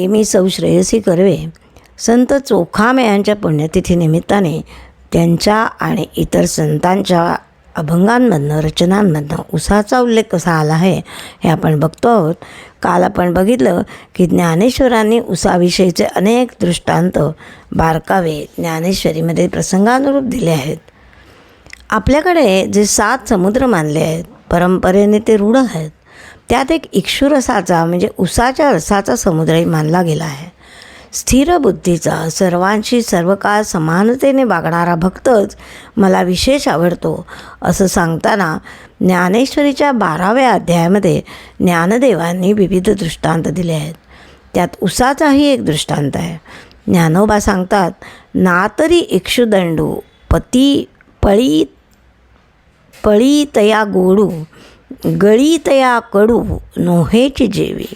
हे मी सौ श्रेयसी कर्वे. संत चोखामे यांच्या पुण्यतिथीनिमित्ताने त्यांच्या आणि इतर संतांच्या अभंगांमधनं रचनांमधनं उसाचा उल्लेख कसा आला आहे हे आपण बघतो आहोत. काल आपण बघितलं की ज्ञानेश्वरांनी उसाविषयीचे अनेक दृष्टांत बारकावे ज्ञानेश्वरीमध्ये प्रसंगानुरूप दिले आहेत. आपल्याकडे जे सात समुद्र मानले आहेत परंपरेने ते रूढ आहेत. त्यात एक इक्षुरसाचा म्हणजे उसाच्या रसाचा समुद्रही मानला गेला आहे. स्थिर बुद्धीचा सर्वांशी सर्व काळ समानतेने वागणारा भक्तच मला विशेष आवडतो असं सांगताना ज्ञानेश्वरीच्या बाराव्या अध्यायामध्ये ज्ञानदेवांनी विविध दृष्टांत दिले आहेत. त्यात उसाचाही एक दृष्टांत आहे. ज्ञानोबा सांगतात ना तरी इक्षुदंडू पती पळी पळी तया गोडू गळीतया कडू नोहेची जेवी.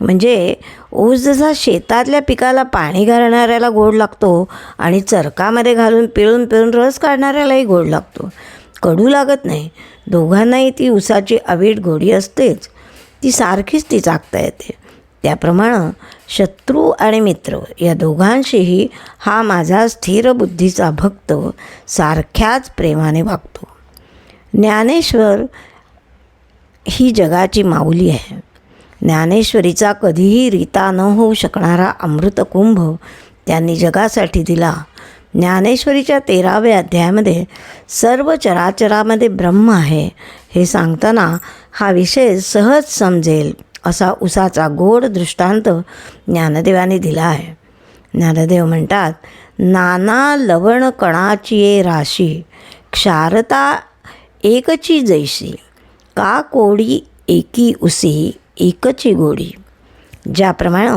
म्हणजे ऊस जसा शेतातल्या पिकाला पाणी घालणाऱ्याला गोड लागतो आणि चरकामध्ये घालून पिळून पिळून रस काढणाऱ्यालाही गोड लागतो. कडू लागत नाही. दोघांनाही ती ऊसाची अवीट गोडी असतेच. ती सारखीच ती चाकता येते. त्याप्रमाणे शत्रू आणि मित्र या दोघांशीही हा माझा स्थिर बुद्धीचा भक्त सारख्याच प्रेमाने वागतो. ज्ञानेश्वर ही जगाची माऊली आहे. ज्ञानेश्वरीचा कधीही रीता न होऊ शकणारा अमृतकुंभ त्यांनी जगासाठी दिला. ज्ञानेश्वरीच्या तेराव्या अध्यायामध्ये सर्व चराचरामध्ये ब्रह्म आहे. हे सांगताना हा विषय सहज समजेल असा उसाचा गोड दृष्टांत ज्ञानदेवाने दिला आहे. ज्ञानदेव म्हणतात नाना लवण कणाची ये राशी क्षारता एकची जैशी का कोडी एकी उसी एकची गोडी? ज्याप्रमाणे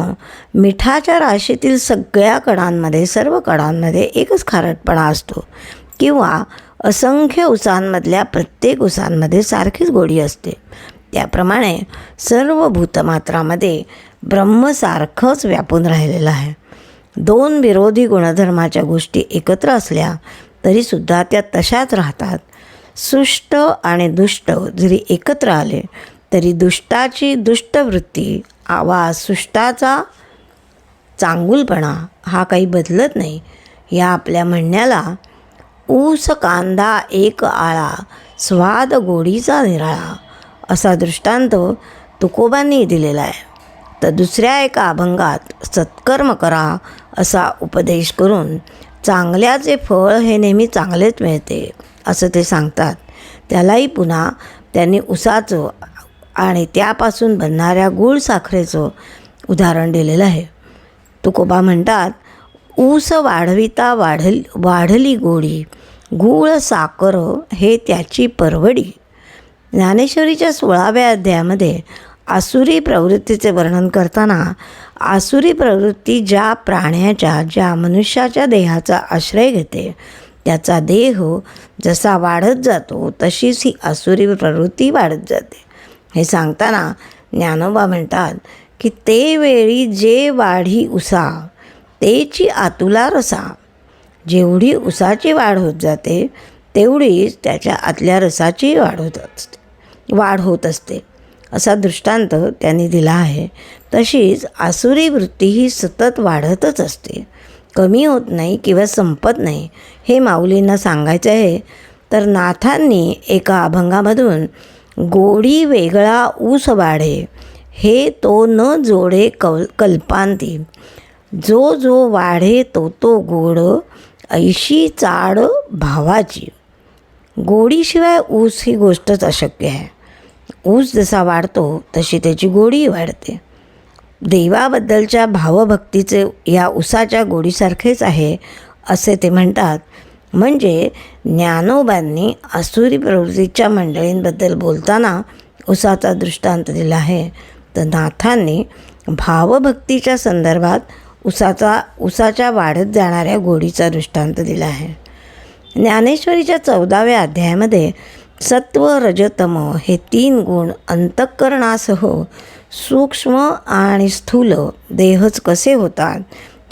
मिठाच्या राशीतील सगळ्या कणांमध्ये सर्व कणांमध्ये एकच खारटपणा असतो किंवा असंख्य उसांमधल्या प्रत्येक उसांमध्ये सारखीच गोडी असते. त्याप्रमाणे सर्व भूतमात्रामध्ये ब्रह्मसारखंच व्यापून राहिलेलं आहे. दोन विरोधी गुणधर्माच्या गोष्टी एकत्र असल्या तरीसुद्धा त्या तशाच राहतात. सुष्ट आणि दुष्ट जरी एकत्र आले तरी दुष्टाची दुष्टवृत्ती वा सुष्टाचा चांगुलपणा हा काही बदलत नाही. या आपल्या म्हणण्याला ऊस कांदा एक आळा स्वाद गोडीचा निराळा असा दृष्टांत तुकोबांनी दिलेला आहे. तर दुसऱ्या एका अभंगात सत्कर्म करा असा उपदेश करून चांगल्याचे फळ हे नेहमी चांगलेच मिळते. असं ते सांगतात. त्यालाही पुन्हा त्यांनी उसाचं आणि त्यापासून बनणाऱ्या गूळ साखरेचं उदाहरण दिलेलं आहे. तुकोबा म्हणतात ऊस वाढविता वाढल वाढली गोडी गूळ साखर हे त्याची परवडी. ज्ञानेश्वरीच्या सोळाव्या अध्यायामध्ये आसुरी प्रवृत्तीचे वर्णन करताना आसुरी प्रवृत्ती ज्या प्राण्याच्या ज्या मनुष्याच्या देहाचा आश्रय घेते त्याचा देह जसा वाढत जातो तशीच ही आसुरी प्रवृत्ती वाढत जाते. हे सांगताना ज्ञानोबा म्हणतात की ते वेळी जे वाढी उसा तेची आतुला रसा. जेवढी उसाची वाढ होत जाते तेवढीच त्याच्या आतल्या रसाची वाढ होत असते वाढ होत असते. असा दृष्टांत त्यांनी दिला आहे. तशीच आसुरी वृत्ती ही सतत वाढतच असते. कमी होत नाही किंवा संपत नाही हे माऊलींना सांगायचं आहे. तर नाथांनी एका अभंगामधून गोडी वेगळा ऊस वाढे हे तो न जोडे कल कल्पांती. जो जो वाढे तो तो गोड ऐशी चाड भावाची. गोडीशिवाय ऊस ही गोष्टच अशक्य आहे. ऊस जसा वाढतो तशी त्याची गोडीही वाढते. देवाबद्दलच्या भावभक्तीचे या उसाच्या गोडीसारखेच आहे असे ते म्हणतात. म्हणजे ज्ञानोबांनी आसुरी प्रवृत्तीच्या मंडळींबद्दल बोलताना उसाचा दृष्टांत दिला आहे. तर नाथांनी भावभक्तीच्या संदर्भात उसाचा उसाच्या वाढत जाणाऱ्या गोडीचा दृष्टांत दिला आहे. ज्ञानेश्वरीच्या चौदाव्या अध्यायामध्ये सत्व रजतम हे तीन गुण अंतःकरणासह सूक्ष्म आणि स्थूल देहच कसे होतात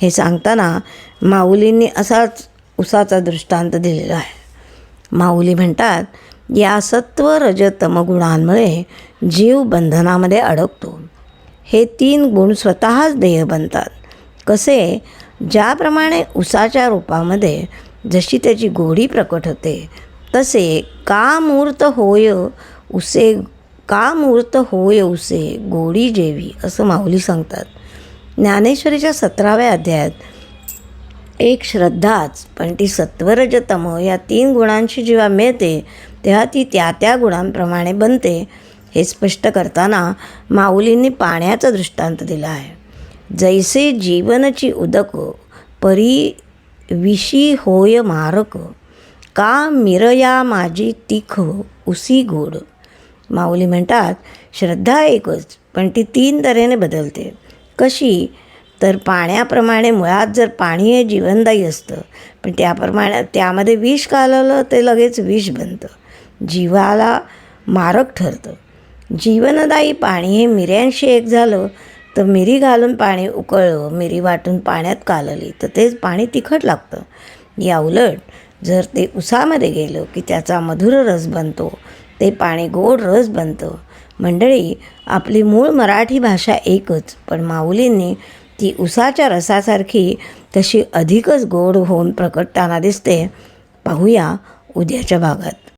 हे सांगताना माऊलींनी असाच उसाचा दृष्टांत दिलेला आहे. माऊली म्हणतात या सत्व रजतम गुणांमुळे जीव बंधनामध्ये अडकतो. हे तीन गुण स्वतःच देह बनतात. कसे? ज्याप्रमाणे उसाच्या रूपामध्ये जशी त्याची गोडी प्रकट होते तसे का मूर्त होय उसे का मूर्त होय उसे गोडी जेवी असं माऊली सांगतात. ज्ञानेश्वरीच्या सतराव्या अध्यायात एक श्रद्धाच पण ती सत्वरजतम या तीन गुणांशी जेव्हा मिळते तेव्हा ती त्या त्या गुणांप्रमाणे बनते हे स्पष्ट करताना माऊलींनी पाण्याचा दृष्टांत दिला आहे. जैसे जीवनची उदक परी विशी होय मारक का मिरया माझी तिख उसी गोड. माऊली म्हणतात श्रद्धा एकच पण ती तीन तऱ्हेने बदलते. कशी? तर पाण्याप्रमाणे मुळात जर पाणी हे जीवनदायी असतं पण त्याप्रमाणे त्यामध्ये विष घालवलं ते लगेच विष बनतं. जीवाला मारक ठरतं. जीवनदायी पाणी हे मिऱ्यांशी एक झालं तर मिरी घालून पाणी उकळलं मिरी वाटून पाण्यात कालली तर तेच पाणी तिखट लागतं. या उलट जर ते उसामध्ये गेलं की त्याचा मधुर रस बनतो ते पाणी गोड रस बनतं. मंडळी आपली मूळ मराठी भाषा एकच पण माऊलींनी ती उसाच्या रसासारखी तशी अधिकच गोड होऊन प्रकटताना दिसते. पाहूया उद्याच्या भागात.